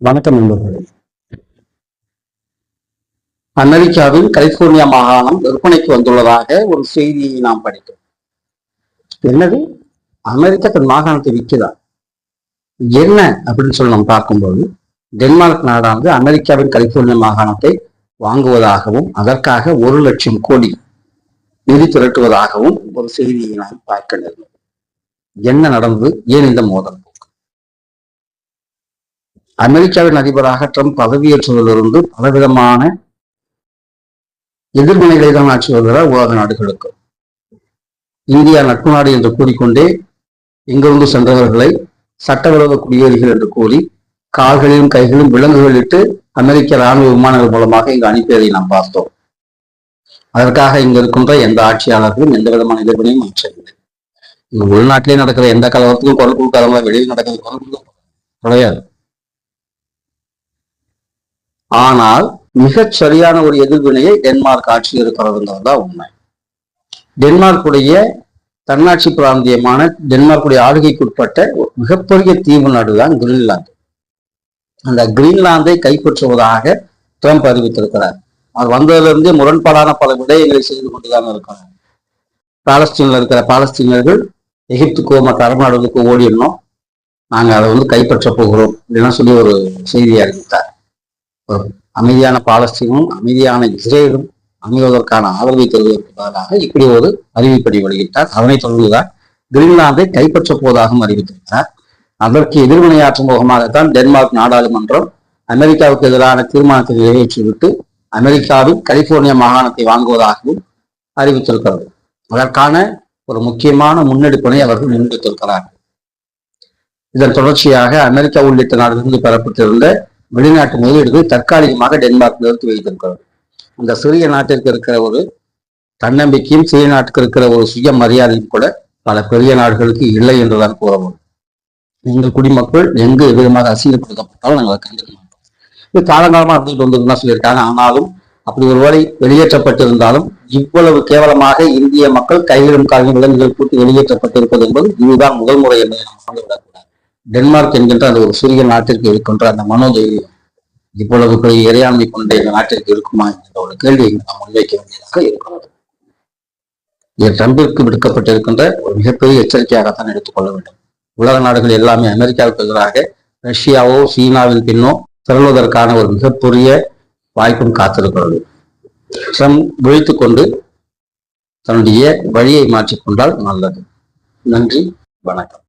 வணக்கம் நண்பர்களே. அமெரிக்காவின் கலிபோர்னியா மாகாணம் விற்பனைக்கு வந்துள்ளதாக ஒரு செய்தியை நாம் படித்தோம். என்னது? அமெரிக்கா தன் மாகாணத்தை விற்குதா என்ன அப்படின்னு சொல்லி நாம் பார்க்கும்போது டென்மார்க் நாடானது அமெரிக்காவின் கலிபோர்னியா மாகாணத்தை வாங்குவதாகவும் அதற்காக ஒரு லட்சம் கோடி நிதி திரட்டுவதாகவும் ஒரு செய்தியை நாம் பார்க்க நேர்ந்தது என்ன நடந்தது? ஏன் இந்த மோதல்? அமெரிக்காவின் அதிபராக ட்ரம்ப் பதவியேற்றதிலிருந்து பலவிதமான எதிர்வினைகளை தான் ஆட்சி வருகிறார். உலக நாடுகளுக்கு. இந்தியா நட்பு நாடு என்று கூறிக்கொண்டே இங்கிருந்து சென்றவர்களை சட்டவிரோத குடியேறிகள் என்று கூறி கால்களிலும் கைகளும் விலங்குகள் இட்டு அமெரிக்க ராணுவ விமானங்கள் மூலமாக இங்கு அனுப்பியதை நாம் பார்த்தோம். அதற்காக இங்க இருக்கின்ற எந்த ஆட்சியாளர்களும் எந்த விதமான எதிர்வினையும் ஆற்றவில்லை இங்க உள்நாட்டிலே நடக்கிற எந்த கலவரத்துக்கும் குரல் கொடுக்காதவங்க வெளியில் நடக்கிறது. குரல் கொடுக்க கிடையாது. ஆனால் மிகச் சரியான ஒரு எதிர்வினையை டென்மார்க் ஆட்சி இருக்கிறதுங்கிறது தான் உண்மை. டென்மார்க்குடைய தன்னாட்சி பிராந்தியமான டென்மார்க்குடைய ஆளுகைக்குட்பட்ட மிகப்பெரிய தீவு நாடு தான் கிரீன்லாந்து. அந்த கிரீன்லாந்தை கைப்பற்றுவதாக ட்ரம்ப் அறிவித்திருக்கிறார். அவர் வந்ததிலிருந்தே முரண்பாடான பல விடயங்களை செய்து கொண்டுதான் இருக்கிறார். பாலஸ்தீனில் இருக்கிற பாலஸ்தீனர்கள் எகிப்துக்கோ மற்ற அரபு நாடுகளுக்கோ ஓடிடணும். நாங்கள் அதை வந்து கைப்பற்ற போகிறோம் இதெல்லாம் சொல்லி ஒரு செய்தியை அறிவித்தார். ஒரு அமைதியான பாலஸ்தீனும் அமைதியான இஸ்ரேலும் அமைவதற்கான ஆதரவை தருவதற்கு பதிலாக இப்படி ஒரு அறிவிப்படி வெளியிட்டார். அதனைத் தொடர்ந்துதான் கிரீன்லாந்தை கைப்பற்றப் போவதாகவும் அறிவித்திருக்கிறார். அதற்கு எதிர்வினையாற்றும் முகமாகத்தான் டென்மார்க் நாடாளுமன்றம் அமெரிக்காவுக்கு எதிரான தீர்மானத்தை நிறைவேற்றிவிட்டு அமெரிக்காவின் கலிபோர்னியா மாகாணத்தை வாங்குவதாகவும் அறிவித்திருக்கிறது. அதற்கான ஒரு முக்கியமான முன்னெடுப்பினை அவர்கள் முன்னெடுத்திருக்கிறார்கள் இதன் தொடர்ச்சியாக அமெரிக்கா உள்ளிட்ட நாடுகளிலிருந்து பெறப்பட்டிருந்த வெளிநாட்டு முதலீடுகள் தற்காலிகமாக டென்மார்க் நிறுத்தி வைத்திருக்கிறது அந்த சிறிய நாட்டிற்கு இருக்கிற ஒரு தன்னம்பிக்கையும் சிறிய நாட்டுக்கு இருக்கிற ஒரு சுய மரியாதையும் கூட பல பெரிய நாடுகளுக்கு இல்லை என்றுதான் கூறவும் எங்கள் குடிமக்கள் எங்கு விதமாக அசிங்கப்படுத்தப்பட்டாலும் நாங்கள் அதை மாட்டோம். இது காலங்காலமா இருந்துட்டு வந்து சொல்லியிருக்காங்க. ஆனாலும் அப்படி ஒருவேளை வெளியேற்றப்பட்டிருந்தாலும் இவ்வளவு கேவலமாக இந்திய மக்கள் கைவிடும் காலிலும் கூட்டி வெளியேற்றப்பட்டிருப்பது என்பது இதுதான் முதல் முறை என்பதை நாம் மறந்துவிடக்கூடாது டென்மார்க் என்கின்ற அந்த ஒரு சிறிய நாட்டிற்கு இருக்கின்ற அந்த மனோதைரியம் இவ்வளவு பெரிய இறையாண்மை கொண்ட இந்த நாட்டிற்கு இருக்குமா என்ற ஒரு கேள்வியை நாம் முன்வைக்க வேண்டியதாக இருக்கிறது. இது ட்ரம்பிற்கு விடுக்கப்பட்டிருக்கின்ற ஒரு மிகப்பெரிய எச்சரிக்கையாகத்தான் எடுத்துக்கொள்ள வேண்டும். உலக நாடுகள் எல்லாமே அமெரிக்காவுக்கு எதிராக ரஷ்யாவோ சீனாவின் பின்னோ திரளுவதற்கான ஒரு மிகப்பெரிய வாய்ப்பும் காத்திருக்கிறது. ட்ரம்ப் விழித்து கொண்டு தன்னுடைய வழியை மாற்றிக்கொண்டால் நல்லது. நன்றி வணக்கம்.